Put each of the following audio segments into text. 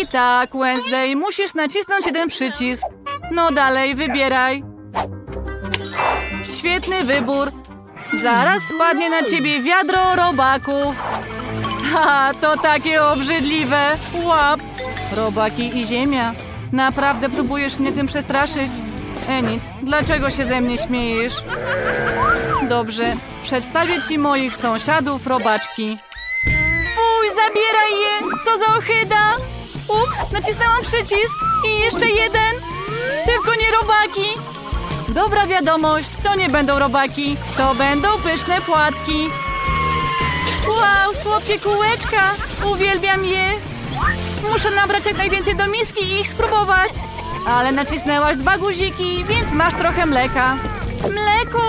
I tak, Wednesday, musisz nacisnąć jeden przycisk. No dalej, wybieraj. Świetny wybór. Zaraz spadnie na ciebie wiadro robaków. Ha, to takie obrzydliwe. Łap. Robaki i ziemia. Naprawdę próbujesz mnie tym przestraszyć? Enid, dlaczego się ze mnie śmiejesz? Dobrze, przedstawię ci moich sąsiadów robaczki. Fuj, zabieraj je! Co za ohyda! Ups, nacisnęłam przycisk i jeszcze jeden! Tylko nie robaki! Dobra wiadomość, to nie będą robaki, to będą pyszne płatki. Wow, słodkie kółeczka! Uwielbiam je! Muszę nabrać jak najwięcej do miski i ich spróbować. Ale nacisnęłaś dwa guziki, więc masz trochę mleka. Mleko?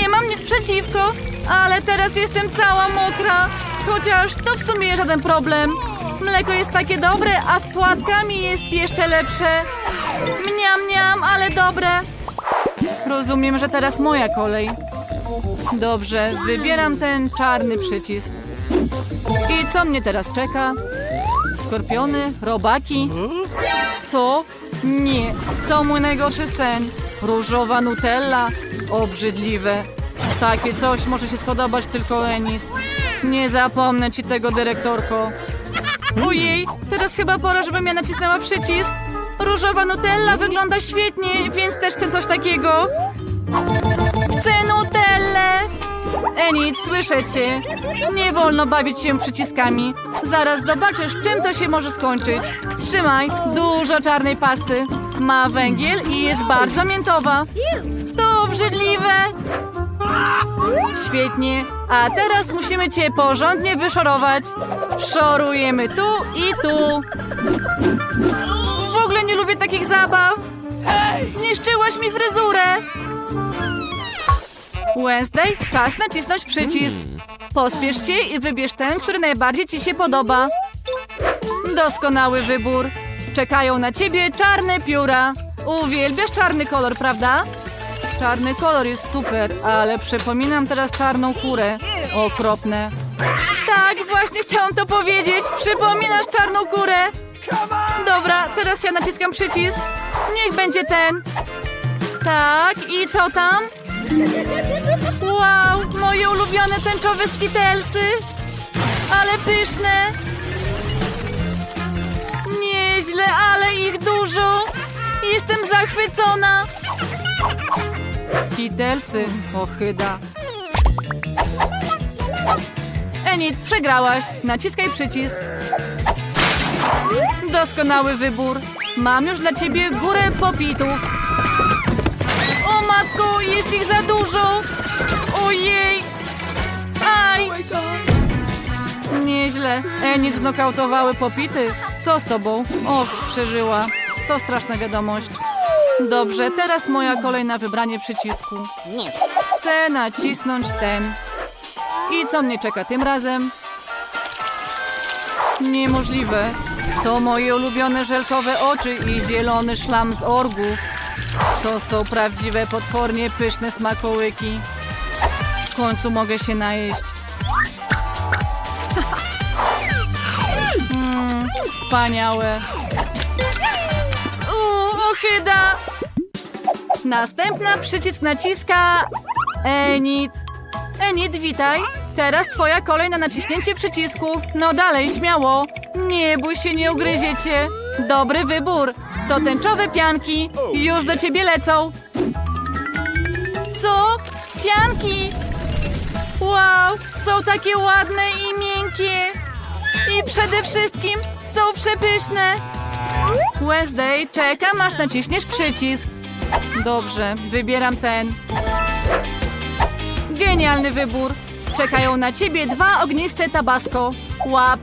Nie mam nic przeciwko, ale teraz jestem cała mokra. Chociaż to w sumie żaden problem. Mleko jest takie dobre, a z płatkami jest jeszcze lepsze. Mniam, mniam, ale dobre. Rozumiem, że teraz moja kolej. Dobrze, wybieram ten czarny przycisk. I co mnie teraz czeka? Skorpiony? Robaki? Co? Nie, to mój najgorszy sen. Różowa Nutella? Obrzydliwe. Takie coś może się spodobać tylko Enid. Nie zapomnę ci tego, dyrektorko. Ojej, teraz chyba pora, żebym ja nacisnęła przycisk. Różowa Nutella wygląda świetnie, więc też chcę coś takiego. Chcę Nutellę! Enid, słyszę cię. Nie wolno bawić się przyciskami. Zaraz zobaczysz, czym to się może skończyć. Trzymaj, dużo czarnej pasty. Ma węgiel i jest bardzo miętowa. To obrzydliwe. Świetnie. A teraz musimy cię porządnie wyszorować. Szorujemy tu i tu. W ogóle nie lubię takich zabaw. Zniszczyłaś mi fryzurę. Wednesday, czas nacisnąć przycisk. Pospiesz się i wybierz ten, który najbardziej ci się podoba. Doskonały wybór. Czekają na ciebie czarne pióra. Uwielbiasz czarny kolor, prawda? Czarny kolor jest super, ale przypominam teraz czarną kurę. Okropne. Tak, właśnie chciałam to powiedzieć. Przypominasz czarną kurę. Dobra, teraz ja naciskam przycisk. Niech będzie ten. Tak, i co tam? Wow, moje ulubione tęczowe skitelsy. Ale pyszne. Nieźle, ale ich dużo. Jestem zachwycona. Skitelsy, ochyda. Enid, przegrałaś. Naciskaj przycisk. Doskonały wybór. Mam już dla ciebie górę popitów. O matko, jest ich za dużo! Ojej! Aj! Nieźle. Enid znokautowały popity. Co z tobą? Och, przeżyła. To straszna wiadomość. Dobrze, teraz moja kolej na wybranie przycisku. Nie. Chcę nacisnąć ten. I co mnie czeka tym razem? Niemożliwe. To moje ulubione żelkowe oczy i zielony szlam z orgów. To są prawdziwe, potwornie pyszne smakołyki. W końcu mogę się najeść. Mm, wspaniałe. Uuu, ochyda! Następna przycisk naciska Enid. Enid, witaj. Teraz twoja kolej na naciśnięcie przycisku. No dalej, śmiało. Nie bój się, nie ugryziecie. Dobry wybór. To tęczowe pianki. Już do ciebie lecą. Co? Pianki? Wow, są takie ładne i miękkie. I przede wszystkim są przepyszne. Wednesday, czekam aż naciśniesz przycisk. Dobrze, wybieram ten. Genialny wybór. Czekają na ciebie dwa ogniste tabasco. Łap.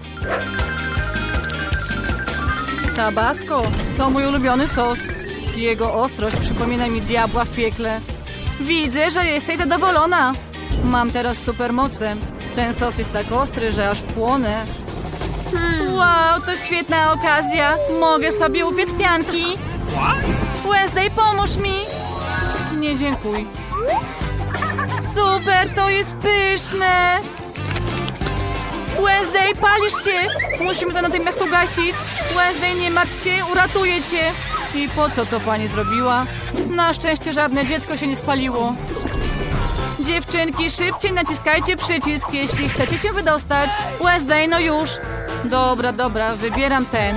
Tabasco to mój ulubiony sos. Jego ostrość przypomina mi diabła w piekle. Widzę, że jesteś zadowolona. Mam teraz supermoce. Ten sos jest tak ostry, że aż płonę. Wow, to świetna okazja. Mogę sobie upiec pianki. Wednesday, pomóż mi. Nie dziękuj. Super, to jest pyszne. Wednesday, palisz się! Musimy to natychmiast ugasić. Wednesday, nie martw się, uratuję cię. I po co to pani zrobiła? Na szczęście żadne dziecko się nie spaliło. Dziewczynki, szybciej naciskajcie przycisk, jeśli chcecie się wydostać. Wednesday, no już. Dobra, dobra, wybieram ten.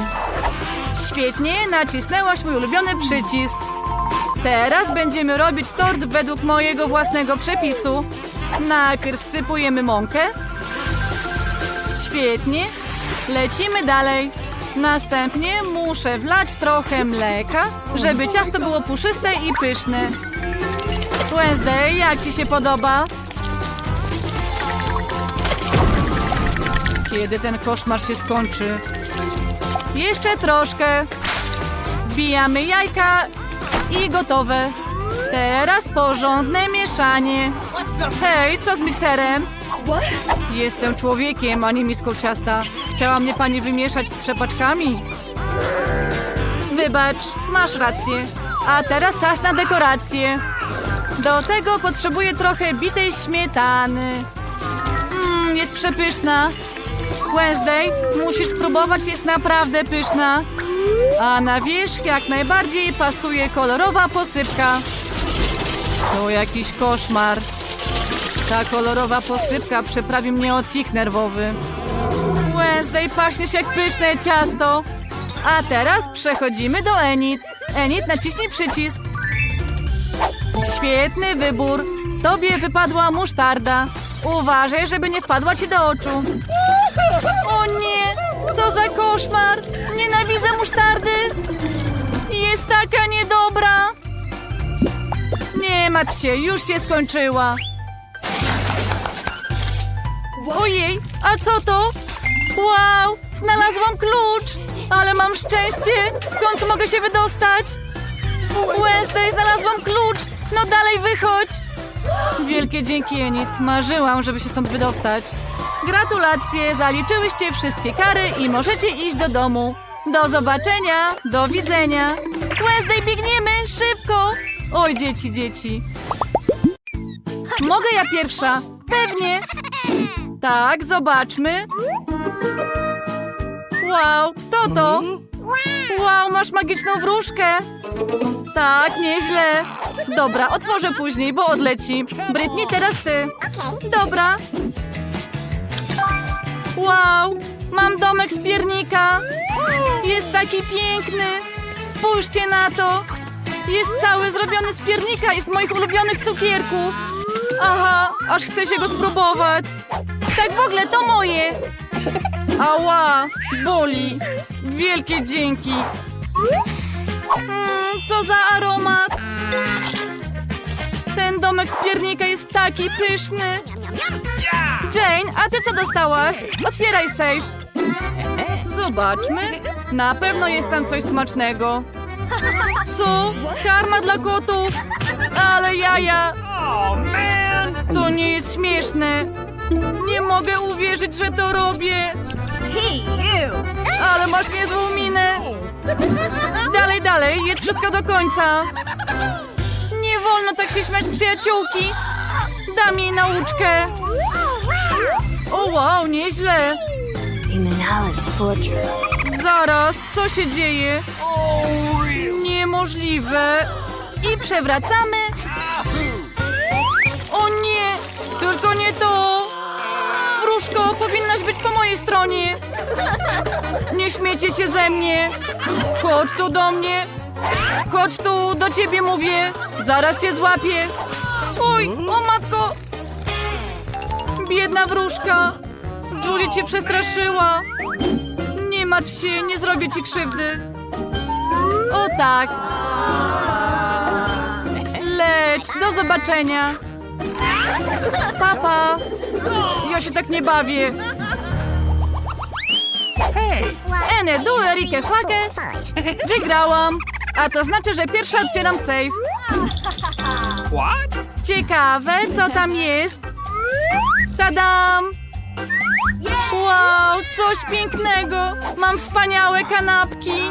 Świetnie, nacisnęłaś mój ulubiony przycisk. Teraz będziemy robić tort według mojego własnego przepisu. Najpierw wsypujemy mąkę. Świetnie. Lecimy dalej. Następnie muszę wlać trochę mleka, żeby ciasto było puszyste i pyszne. Wednesday, jak ci się podoba? Kiedy ten koszmar się skończy? Jeszcze troszkę. Wbijamy jajka i gotowe. Teraz porządne mieszanie. Hej, co z mikserem? Jestem człowiekiem, a nie miską ciasta. Chciała mnie pani wymieszać z trzepaczkami. Wybacz, masz rację. A teraz czas na dekorację. Do tego potrzebuję trochę bitej śmietany. Mmm, jest przepyszna. Wednesday, musisz spróbować, jest naprawdę pyszna. A na wierzch jak najbardziej pasuje kolorowa posypka. To jakiś koszmar. Ta kolorowa posypka przeprawi mnie o tik nerwowy. Wednesday, pachniesz jak pyszne ciasto. A teraz przechodzimy do Enid. Enid, naciśnij przycisk. Świetny wybór. Tobie wypadła musztarda. Uważaj, żeby nie wpadła ci do oczu. Nie! Co za koszmar! Nienawidzę musztardy! Jest taka niedobra! Nie martw się, już się skończyła. Ojej, a co to? Wow, znalazłam klucz! Ale mam szczęście! W końcu mogę się wydostać! Wednesday, znalazłam klucz! No dalej wychodź! Wielkie dzięki, Enid. Marzyłam, żeby się stąd wydostać. Gratulacje, zaliczyłyście wszystkie kary i możecie iść do domu. Do zobaczenia, do widzenia. Wednesday, biegniemy, szybko! Oj, dzieci, dzieci. Mogę ja pierwsza? Pewnie. Tak, zobaczmy. Wow, kto to? Wow, masz magiczną wróżkę. Tak, nieźle. Dobra, otworzę później, bo odleci. Britney, teraz ty. Dobra. Wow, mam domek z piernika. Jest taki piękny. Spójrzcie na to. Jest cały zrobiony z piernika i z moich ulubionych cukierków. Aha, aż chcę się go spróbować. Tak w ogóle to moje. Ała, boli. Wielkie dzięki. Mm, co za aromat. Ten domek z piernika jest taki pyszny. Jane, a ty co dostałaś? Otwieraj safe. Zobaczmy. Na pewno jest tam coś smacznego. Co? Karma dla kotów? Ale jaja. To nie jest śmieszne. Nie mogę uwierzyć, że to robię. Ale masz niezłą minę. Dalej, dalej, jedz wszystko do końca. Nie wolno tak się śmiać z przyjaciółki. Dam jej nauczkę. O wow, nieźle. Zaraz, co się dzieje? Niemożliwe. I przewracamy. O nie, tylko nie to. Wróżko, powinnaś być po mojej stronie. Nie śmiecie się ze mnie. Chodź tu do mnie. Chodź tu, do ciebie mówię. Zaraz cię złapię. Oj, o matko. Biedna wróżka. Julie cię przestraszyła. Nie martw się, nie zrobię ci krzywdy. O tak. Leć, do zobaczenia. Papa. Ja się tak nie bawię. Ene, du, Erike, Fake. Wygrałam. A to znaczy, że pierwsza otwieram safe. Ciekawe, co tam jest. Tadam! Wow, coś pięknego! Mam wspaniałe kanapki!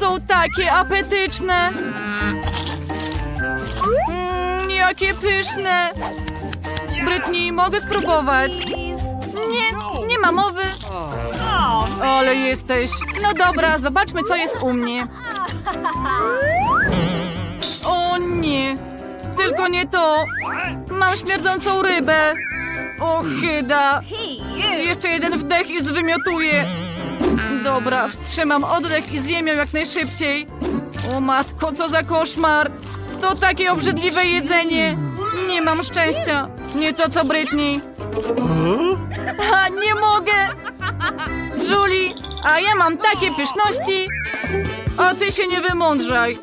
Są takie apetyczne! Mmm, jakie pyszne! Brytni, mogę spróbować? Nie, nie ma mowy. Ale jesteś. No dobra, zobaczmy, co jest u mnie. O nie. Tylko nie to. Mam śmierdzącą rybę. O, chyda. Jeszcze jeden wdech i zwymiotuję. Dobra, wstrzymam oddech i zjem ją jak najszybciej. O matko, co za koszmar. To takie obrzydliwe jedzenie. Nie mam szczęścia. Nie to co Britney. A, nie mogę. Julie, a ja mam takie pyszności. A ty się nie wymądrzaj.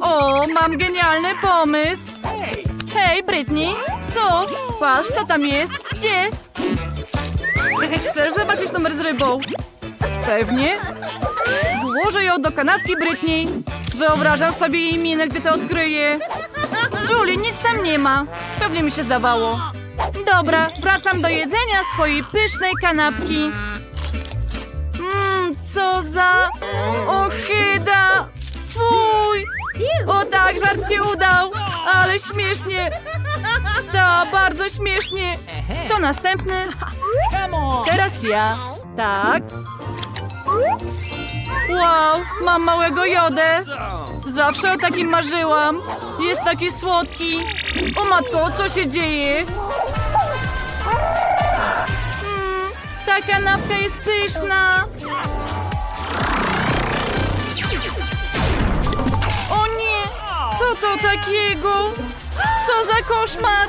O, mam genialny pomysł. Hej, Britney. Co? Patrz, co tam jest. Gdzie? Chcesz zobaczyć numer z rybą? Pewnie. Włożę ją do kanapki Britney. Wyobrażam sobie jej minę, gdy to odkryję. Julie, nic tam nie ma. Pewnie mi się zdawało. Dobra, wracam do jedzenia swojej pysznej kanapki. Mmm, co za ohyda! Fuj! O tak, żart się udał, ale śmiesznie. To bardzo śmiesznie. To następny. Teraz ja. Tak. Wow, mam małego jodę. Zawsze o takim marzyłam. Jest taki słodki. O matko, co się dzieje? Mm, ta kanapka jest pyszna. O nie, co to takiego? Co za koszmar?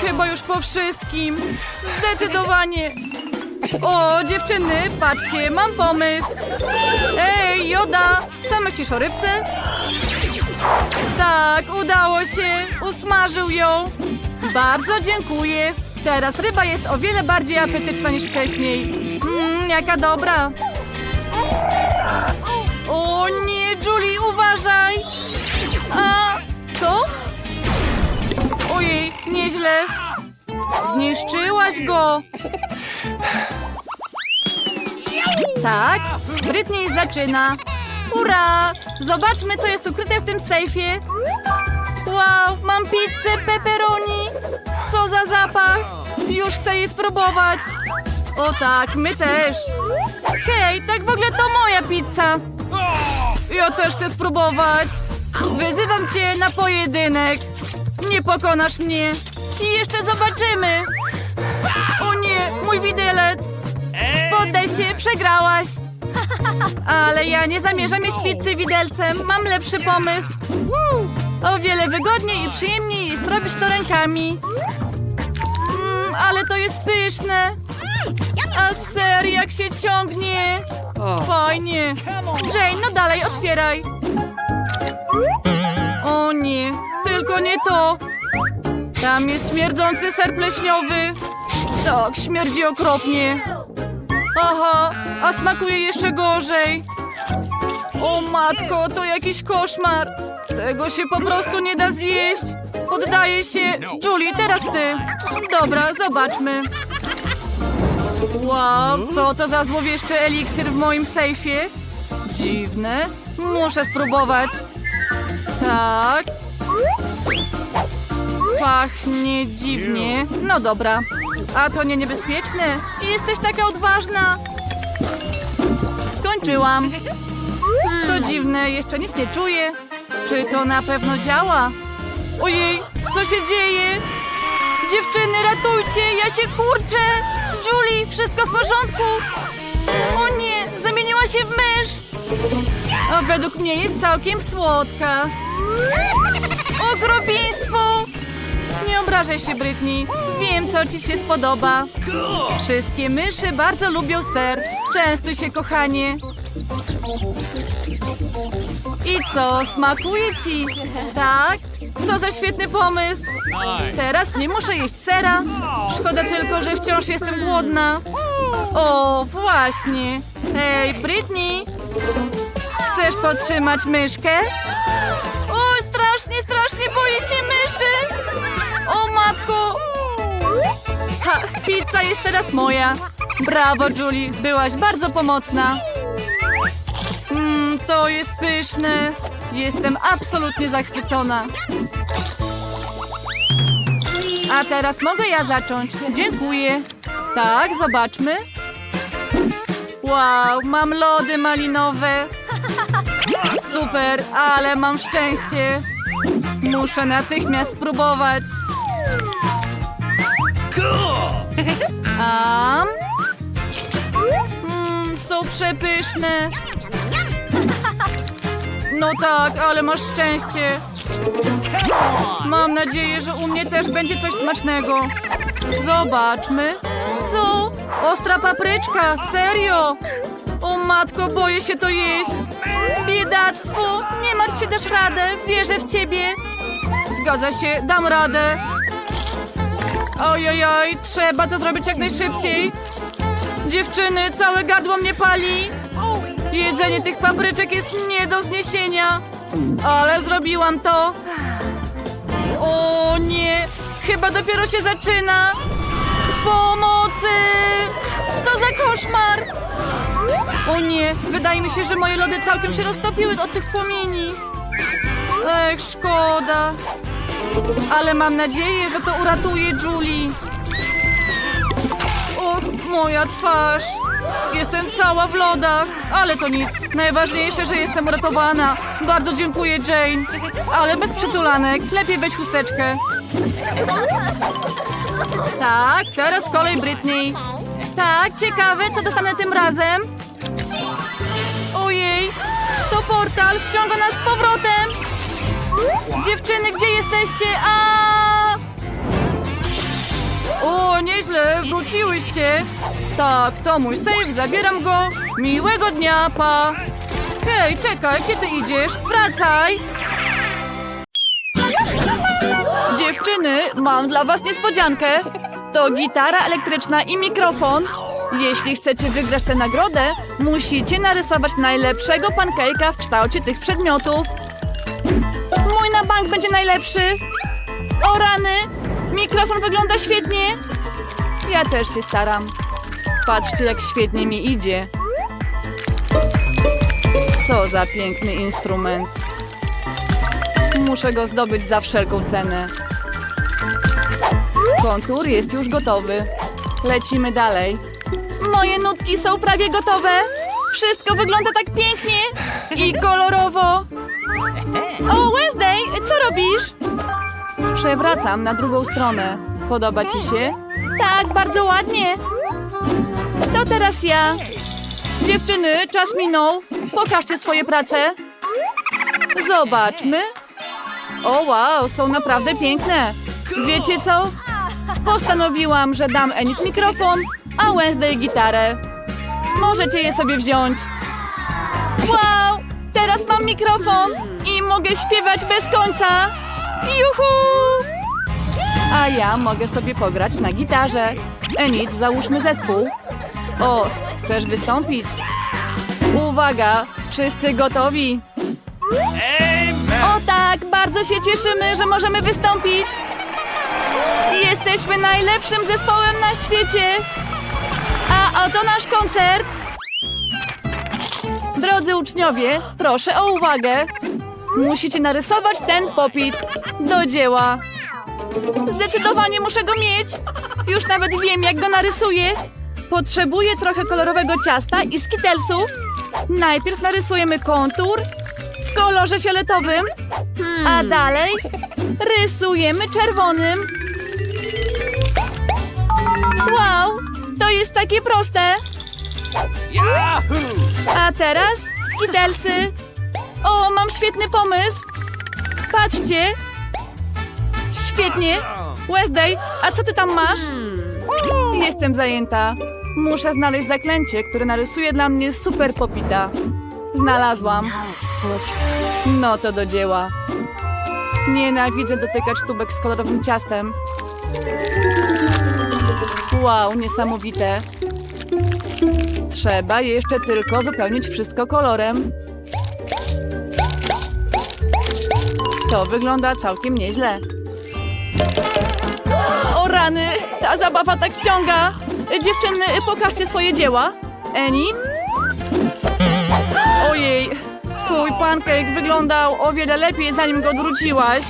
Chyba już po wszystkim. Zdecydowanie. O, dziewczyny, patrzcie, mam pomysł. Ej, Joda, co myślisz o rybce? Tak, udało się. Usmażył ją. Bardzo dziękuję. Teraz ryba jest o wiele bardziej apetyczna niż wcześniej. Mmm, jaka dobra. O nie, Julie, uważaj. A, nieźle. Zniszczyłaś go. Tak, Britney zaczyna. Ura! Zobaczmy, co jest ukryte w tym sejfie. Wow, mam pizzę pepperoni. Co za zapach. Już chcę jej spróbować. O tak, my też. Hej, tak w ogóle to moja pizza. Ja też chcę spróbować. Wyzywam cię na pojedynek. Nie pokonasz mnie. I jeszcze zobaczymy. O nie, mój widelec. Poddaj się, przegrałaś. Ale ja nie zamierzam jeść pizzy widelcem. Mam lepszy pomysł. O wiele wygodniej i przyjemniej jest robić to rękami. Mm, ale to jest pyszne. A ser jak się ciągnie. Fajnie. Jane, no dalej, otwieraj. O nie, tylko nie to. Tam jest śmierdzący ser pleśniowy. Tak, śmierdzi okropnie. Aha, a smakuje jeszcze gorzej. O matko, to jakiś koszmar. Tego się po prostu nie da zjeść. Poddaję się. Julie, teraz ty. Dobra, zobaczmy. Wow, co to za złowieszczy eliksir w moim sejfie? Dziwne. Muszę spróbować. Tak. Pachnie dziwnie. No dobra. A to nie niebezpieczne? Jesteś taka odważna. Skończyłam. To dziwne, jeszcze nic nie czuję. Czy to na pewno działa? Ojej, co się dzieje? Dziewczyny, ratujcie, ja się kurczę! Julie, wszystko w porządku? O nie, zamieniła się w mysz! A według mnie jest całkiem słodka. Okropieństwo! Nie obrażaj się, Britney. Wiem, co ci się spodoba. Wszystkie myszy bardzo lubią ser. Częstuj się, kochanie. I co, smakuje ci? Tak? Co za świetny pomysł. Teraz nie muszę jeść sera. Szkoda tylko, że wciąż jestem głodna. O, właśnie. Hej, Britney. Chcesz podtrzymać myszkę? O, strasznie, strasznie boję się myszy. O, matko. Ha, pizza jest teraz moja. Brawo, Julie. Byłaś bardzo pomocna. Mmm, to jest pyszne. Jestem absolutnie zachwycona. A teraz mogę ja zacząć. Dziękuję. Tak, zobaczmy. Wow, mam lody malinowe. Super, ale mam szczęście. Muszę natychmiast spróbować. Am? Mm, są przepyszne. No tak, ale masz szczęście. Mam nadzieję, że u mnie też będzie coś smacznego. Zobaczmy. Co? Ostra papryczka, serio? O matko, boję się to jeść. Biedactwo, nie martw się, dasz radę, wierzę w ciebie. Zgadza się, dam radę. Ojojoj, trzeba to zrobić jak najszybciej. Dziewczyny, całe gardło mnie pali. Jedzenie tych papryczek jest nie do zniesienia. Ale zrobiłam to. O nie, chyba dopiero się zaczyna. Pomocy! Co za koszmar! O nie, wydaje mi się, że moje lody całkiem się roztopiły od tych płomieni. Ech, szkoda. Ale mam nadzieję, że to uratuje Julie. O, moja twarz. Jestem cała w lodach, ale to nic. Najważniejsze, że jestem uratowana. Bardzo dziękuję, Jane. Ale bez przytulanek. Lepiej weź chusteczkę. Tak, teraz kolej Britney. Tak, ciekawe, co dostanę tym razem. Ojej, to portal wciąga nas z powrotem. Dziewczyny, gdzie jesteście? A! O, nieźle, wróciłyście. Tak, to mój save, zabieram go. Miłego dnia, pa. Hej, czekaj, gdzie ty idziesz? Wracaj. Dziewczyny, mam dla was niespodziankę. To gitara elektryczna i mikrofon. Jeśli chcecie wygrać tę nagrodę, musicie narysować najlepszego pancake'a w kształcie tych przedmiotów. Na bank będzie najlepszy. O rany! Mikrofon wygląda świetnie. Ja też się staram. Patrzcie, jak świetnie mi idzie. Co za piękny instrument. Muszę go zdobyć za wszelką cenę. Kontur jest już gotowy. Lecimy dalej. Moje nutki są prawie gotowe. Wszystko wygląda tak pięknie i kolorowo. O, Wednesday, co robisz? Przewracam na drugą stronę. Podoba ci się? Tak, bardzo ładnie. To teraz ja. Dziewczyny, czas minął. Pokażcie swoje prace. Zobaczmy. O wow, są naprawdę piękne. Wiecie co? Postanowiłam, że dam Enid mikrofon, a Wednesday gitarę. Możecie je sobie wziąć. Wow! Teraz mam mikrofon i mogę śpiewać bez końca. Juhu! A ja mogę sobie pograć na gitarze. Enid, załóżmy zespół. O, chcesz wystąpić? Uwaga, wszyscy gotowi. O tak, bardzo się cieszymy, że możemy wystąpić. Jesteśmy najlepszym zespołem na świecie. A oto nasz koncert. Drodzy uczniowie, proszę o uwagę. Musicie narysować ten popit. Do dzieła. Zdecydowanie muszę go mieć. Już nawet wiem, jak go narysuję. Potrzebuję trochę kolorowego ciasta i skitelsów. Najpierw narysujemy kontur w kolorze fioletowym, a dalej rysujemy czerwonym. Wow, to jest takie proste. A teraz skitelsy. O, mam świetny pomysł. Patrzcie. Świetnie. Wednesday, a co ty tam masz? Jestem zajęta. Muszę znaleźć zaklęcie, które narysuje dla mnie super popita. Znalazłam. No to do dzieła. Nienawidzę dotykać tubek z kolorowym ciastem. Wow, niesamowite. Trzeba jeszcze tylko wypełnić wszystko kolorem. To wygląda całkiem nieźle. O rany, ta zabawa tak wciąga. Dziewczyny, pokażcie swoje dzieła. Enid? Ojej, twój pancake wyglądał o wiele lepiej, zanim go odwróciłaś.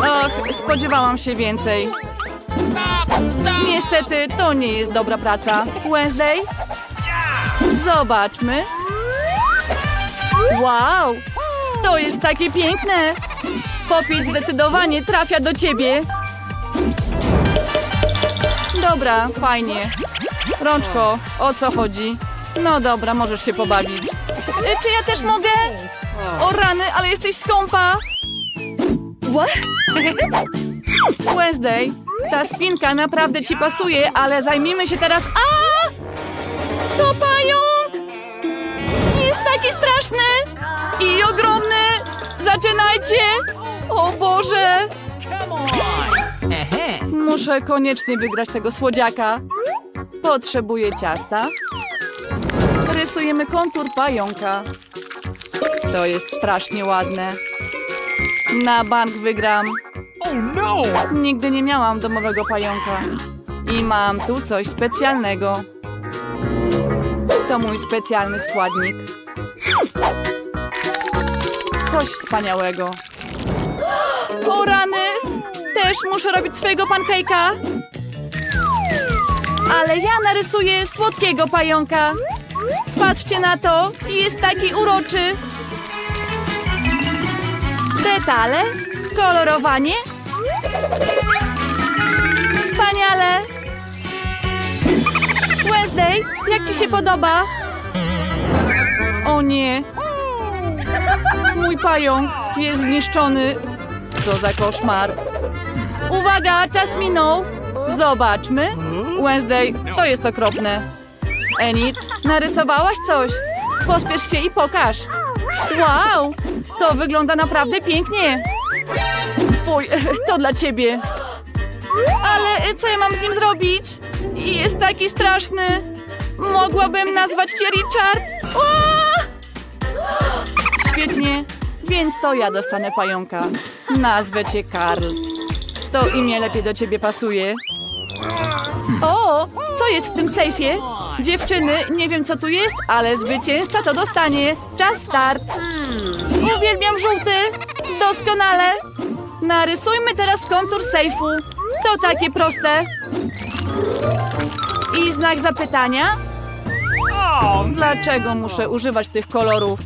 Och, spodziewałam się więcej. Niestety, to nie jest dobra praca. Wednesday? Zobaczmy. Wow! To jest takie piękne! Popieć zdecydowanie trafia do ciebie. Dobra, fajnie. Rączko, o co chodzi? No dobra, możesz się pobawić. Y, Czy ja też mogę? O rany, ale jesteś skąpa! What? Wednesday, ta spinka naprawdę ci pasuje, ale zajmijmy się teraz... A! To pająk! Jest taki straszny i ogromny! Zaczynajcie! O Boże! Muszę koniecznie wygrać tego słodziaka. Potrzebuję ciasta. Rysujemy kontur pająka. To jest strasznie ładne. Na bank wygram. Oh no! Nigdy nie miałam domowego pająka. I mam tu coś specjalnego. To mój specjalny składnik. Coś wspaniałego. O rany! Też muszę robić swojego pankejka. Ale ja narysuję słodkiego pająka. Patrzcie na to, jest taki uroczy. Detale, kolorowanie Wspaniale! Wednesday, jak ci się podoba? O nie! Mój pająk jest zniszczony. Co za koszmar. Uwaga, czas minął. Zobaczmy. Wednesday, to jest okropne. Enid, narysowałaś coś? Pospiesz się i pokaż. Wow, to wygląda naprawdę pięknie. Fuj, to dla ciebie. Ale co ja mam z nim zrobić? Jest taki straszny. Mogłabym nazwać cię Richard. O! Świetnie, więc to ja dostanę pająka. Nazwę cię Karl. To imię lepiej do ciebie pasuje. O, co jest w tym sejfie? Dziewczyny, nie wiem co tu jest, ale zwycięzca to dostanie. Czas start. Uwielbiam żółty. Doskonale. Narysujmy teraz kontur sejfu. To takie proste. I znak zapytania? Dlaczego muszę używać tych kolorów?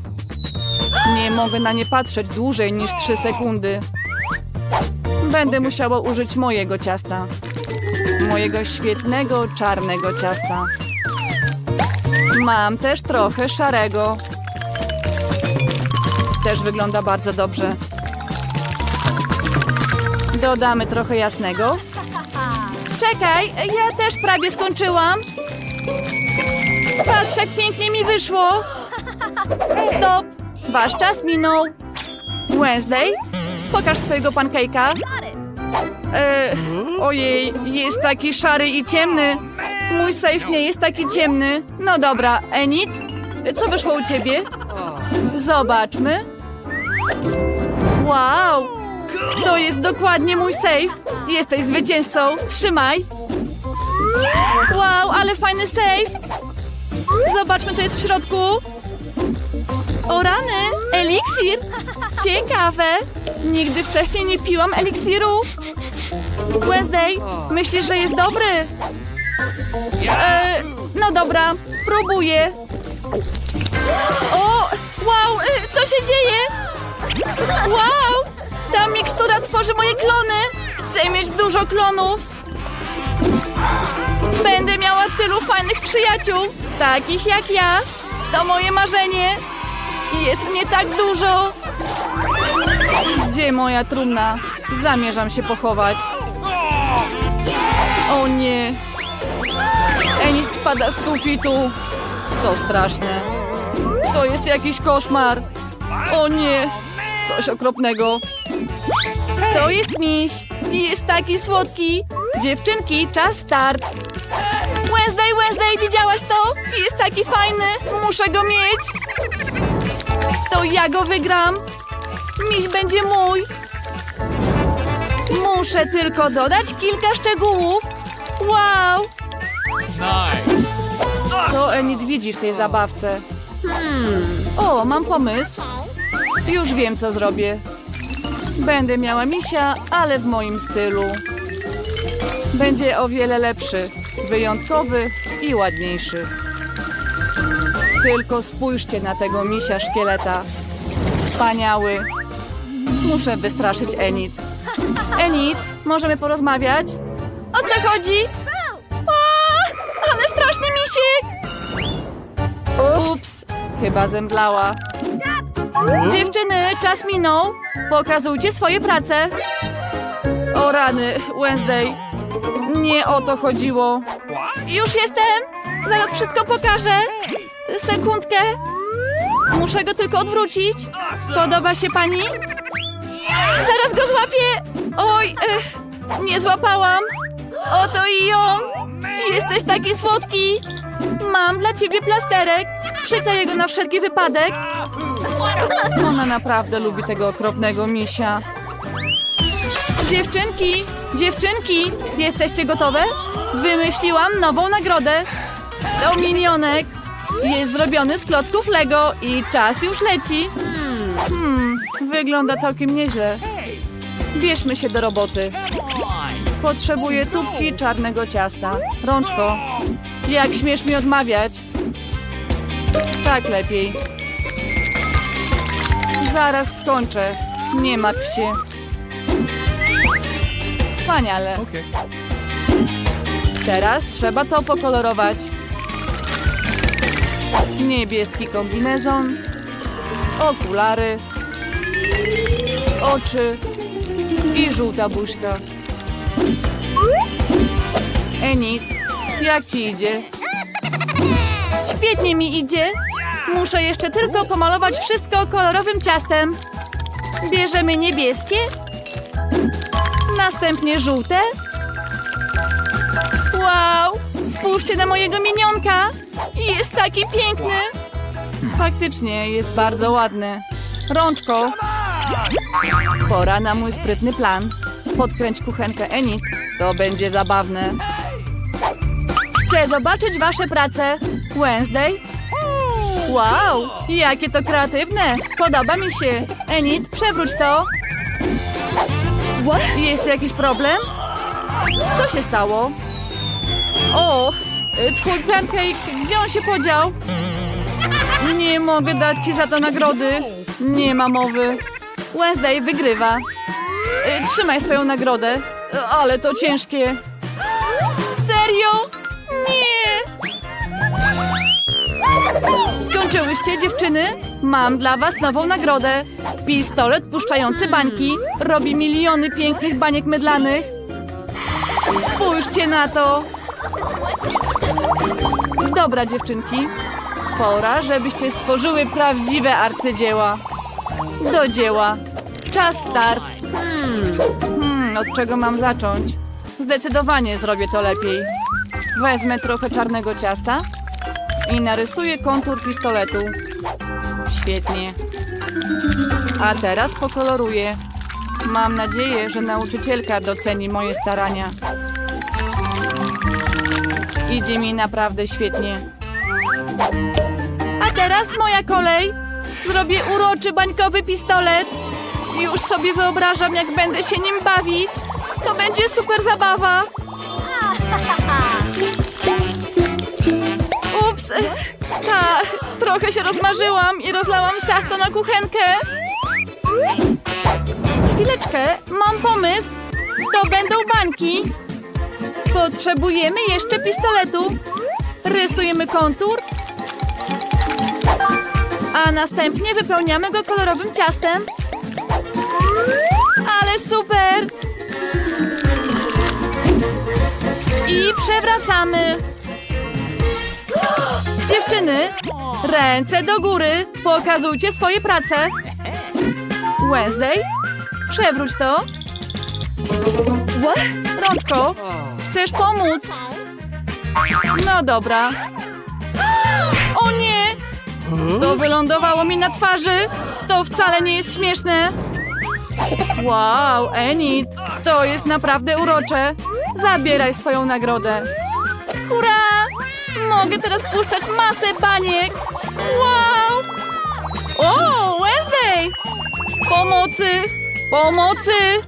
Nie mogę na nie patrzeć dłużej niż 3 sekundy. Będę musiała użyć mojego ciasta. Mojego świetnego, czarnego ciasta. Mam też trochę szarego. Też wygląda bardzo dobrze. Dodamy trochę jasnego. Czekaj, ja też prawie skończyłam. Patrz, jak pięknie mi wyszło. Stop, wasz czas minął. Wednesday, pokaż swojego pankejka. E, ojej, jest taki szary i ciemny. Mój safe nie jest taki ciemny. No dobra, Enid, co wyszło u ciebie? Zobaczmy. Wow, to jest dokładnie mój safe. Jesteś zwycięzcą. Trzymaj. Wow, ale fajny safe. Zobaczmy, co jest w środku. O rany, eliksir. Ciekawe. Nigdy wcześniej nie piłam eliksiru. Wednesday, myślisz, że jest dobry? E, no dobra, próbuję. O, wow, e, co się dzieje? Wow, ta mikstura tworzy moje klony. Chcę mieć dużo klonów. Będę miała tylu fajnych przyjaciół, takich jak ja. To moje marzenie. Jest mnie tak dużo. Gdzie moja trumna? Zamierzam się pochować. O nie. Enid spada z sufitu. To straszne. To jest jakiś koszmar. O nie. Coś okropnego. To jest miś. I jest taki słodki. Dziewczynki, czas start. Wednesday, Wednesday, widziałaś to? Jest taki fajny. Muszę go mieć. To ja go wygram. Miś będzie mój. Muszę tylko dodać kilka szczegółów. Wow! Nice! Co Enid widzi w tej zabawce? O, mam pomysł. Już wiem, co zrobię. Będę miała misia, ale w moim stylu. Będzie o wiele lepszy, wyjątkowy i ładniejszy. Tylko spójrzcie na tego misia szkieleta. Wspaniały. Muszę wystraszyć Enid. Enid, możemy porozmawiać? O co chodzi? A, ale straszny misiek! Ups, chyba zemdlała. Dziewczyny, czas minął. Pokazujcie swoje prace. O rany, Wednesday. Nie o to chodziło. Już jestem. Zaraz wszystko pokażę. Sekundkę. Muszę go tylko odwrócić. Podoba się pani? Zaraz go złapię. Oj, ech, nie złapałam. Oto i on. Jesteś taki słodki. Mam dla ciebie plasterek. Przykleję go na wszelki wypadek. Ona naprawdę lubi tego okropnego misia. Dziewczynki, dziewczynki, jesteście gotowe? Wymyśliłam nową nagrodę. To minionek. Jest zrobiony z klocków Lego i czas już leci. Hmm, wygląda całkiem nieźle. Bierzmy się do roboty. Potrzebuję tubki czarnego ciasta. Rączko, jak śmiesz mi odmawiać? Tak lepiej. Zaraz skończę. Nie martw się. Wspaniale. Teraz trzeba to pokolorować. Niebieski kombinezon, okulary, oczy i żółta buźka. Enid, jak ci idzie? Świetnie mi idzie. Muszę jeszcze tylko pomalować wszystko kolorowym ciastem. Bierzemy niebieskie, następnie żółte. Wow! Spójrzcie na mojego minionka! Jest taki piękny! Faktycznie jest bardzo ładny. Rączko! Pora na mój sprytny plan. Podkręć kuchenkę Enid. To będzie zabawne. Chcę zobaczyć wasze prace. Wednesday? Wow! Jakie to kreatywne! Podoba mi się. Enid, przewróć to. What? Jest jakiś problem? Co się stało? O, y, twój pancake, gdzie on się podział? Nie mogę dać ci za to nagrody. Nie ma mowy. Wednesday wygrywa. Y, Trzymaj swoją nagrodę. Ale to ciężkie. Serio? Nie! Skończyłyście, dziewczyny? Mam dla was nową nagrodę. Pistolet puszczający bańki. Robi miliony pięknych baniek mydlanych. Spójrzcie na to! Dobra, dziewczynki. Pora, żebyście stworzyły prawdziwe arcydzieła. Do dzieła. Czas start. Hmm, od czego mam zacząć? Zdecydowanie zrobię to lepiej. Wezmę trochę czarnego ciasta i narysuję kontur pistoletu. Świetnie. A teraz pokoloruję. Mam nadzieję, że nauczycielka doceni moje starania. Idzie mi naprawdę świetnie. A teraz moja kolej. Zrobię uroczy bańkowy pistolet. Już sobie wyobrażam, jak będę się nim bawić. To będzie super zabawa. Ups. Tak, trochę się rozmarzyłam i rozlałam ciasto na kuchenkę. Chwileczkę, mam pomysł. To będą bańki. Potrzebujemy jeszcze pistoletu. Rysujemy kontur. A następnie wypełniamy go kolorowym ciastem. Ale super! I przewracamy. Dziewczyny, ręce do góry. Pokazujcie swoje prace. Wednesday, przewróć to. What? Rączko, chcesz pomóc? No dobra. O nie! To wylądowało mi na twarzy. To wcale nie jest śmieszne. Wow, Enid, to jest naprawdę urocze. Zabieraj swoją nagrodę. Hurra! Mogę teraz puszczać masę baniek. Wow! O, Wednesday! Pomocy! Pomocy!